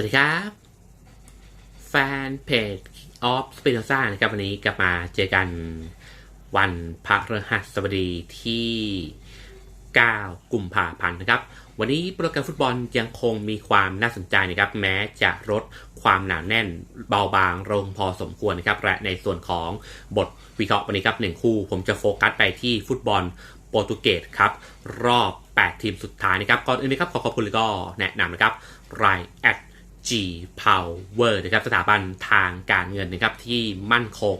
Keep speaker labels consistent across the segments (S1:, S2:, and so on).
S1: วัสดีครับ แฟนเพจออฟสปินซ่านะครับวันนี้กลับมาเจอกันวันพระฤหัสบดีที่ 9 กุมภาพันธ์นะครับ วันนี้โปรแกรมฟุตบอลยังคงมีความน่าสนใจนะครับ แม้จะลดความหนาแน่นเบาบางลงพอสมควรนะครับและในส่วนของบทวิเคราะห์วันนี้ครับหนึ่งคู่ ผมจะโฟกัสไปที่ฟุตบอลโปรตุเกสครับ รอบ 8 ทีมสุดท้ายนะครับ ก่อนอื่นนะครับ ขอขอบคุณแล้วก็แนะนำนะครับไรแอด G Power นะครับสถาบันทางการเงินนะครับที่มั่นคง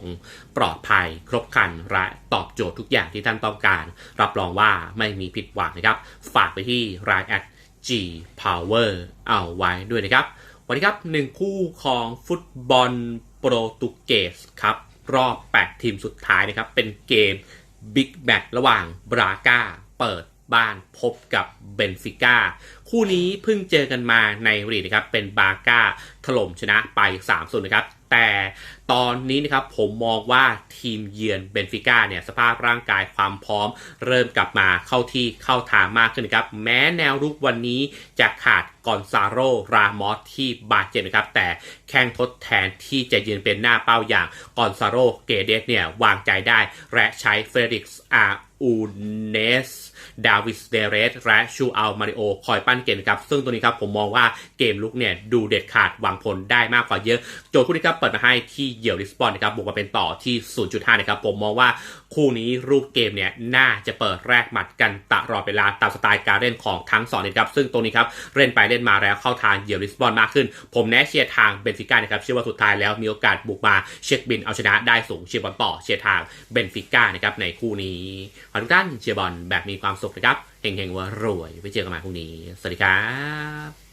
S1: ปลอดภัยครบครันและตอบโจทย์ทุกอย่างที่ท่านต้องการ รับรองว่าไม่มีผิดหวังนะครับ ฝากไปที่รายแอด G Power เอาไว้ด้วยนะครับ วันนี้ครับหนึ่งคู่ของฟุตบอลโปรตุเกสครับ รอบ 8 ทีมสุดท้ายนะครับ เป็นเกมบิ๊กแมตช์ระหว่างบราก้าเปิด บ้านพบกับเบนฟิก้าคู่นี้เพิ่งเจอกันมาในรีดนะครับเป็นบาก้าถล่มชนะไป3 0นะครับแต่ ตอนนี้นะครับผมมองว่าทีมเยือนเบนฟิก้าเนี่ยสภาพร่างกายความพร้อม เริ่มกลับมาเข้าที่เข้าทางมากขึ้นนะครับ แม้แนวรุกวันนี้จะขาดกอนซาโรรามอสที่บาดเจ็บนะครับ แต่แข้งทดแทนที่จะยืนเป็นหน้าเป้าอย่างกอนซาโรเกเดสเนี่ยวางใจได้ และใช้เฟริกซ์อาอูเนสดาวิสเดเรสและชูอัลมาริโอคอยปั้นเกมครับ ซึ่งตัวนี้ครับผมมองว่าเกมลุกเนี่ยดูเด็ดขาดหวังผลได้มากกว่าเยอะ โจทย์คู่นี้ครับเปิดมาให้ที่เหยี่ยวลิสบอนนะครับบวกมาเป็นต่อที่ 0.5 นะครับ ผมมองว่าคู่นี้รูปเกมเนี่ยน่าจะเปิดแรกหมัดกันตลอดเวลาตามสไตล์การเล่นของทั้งสองทีมครับ ซึ่งตรงนี้ครับเล่นไปเล่นมาแล้วเข้าทางเหยี่ยวลิสบอนมากขึ้น ผมแนะเชียร์ทางเบนฟิก้านะครับเชื่อว่าสุดท้ายแล้วมีโอกาสบุกมาเช็คบินเอาชนะได้สูงเชียร์บอลต่อเชียร์ทางเบนฟิก้านะครับในคู่นี้ขอทุกท่านเชียร์บอลแบบมีความสุขนะครับเฮงๆว่ารวยไว้เจอกันใหม่พรุ่งนี้ สวัสดีครับ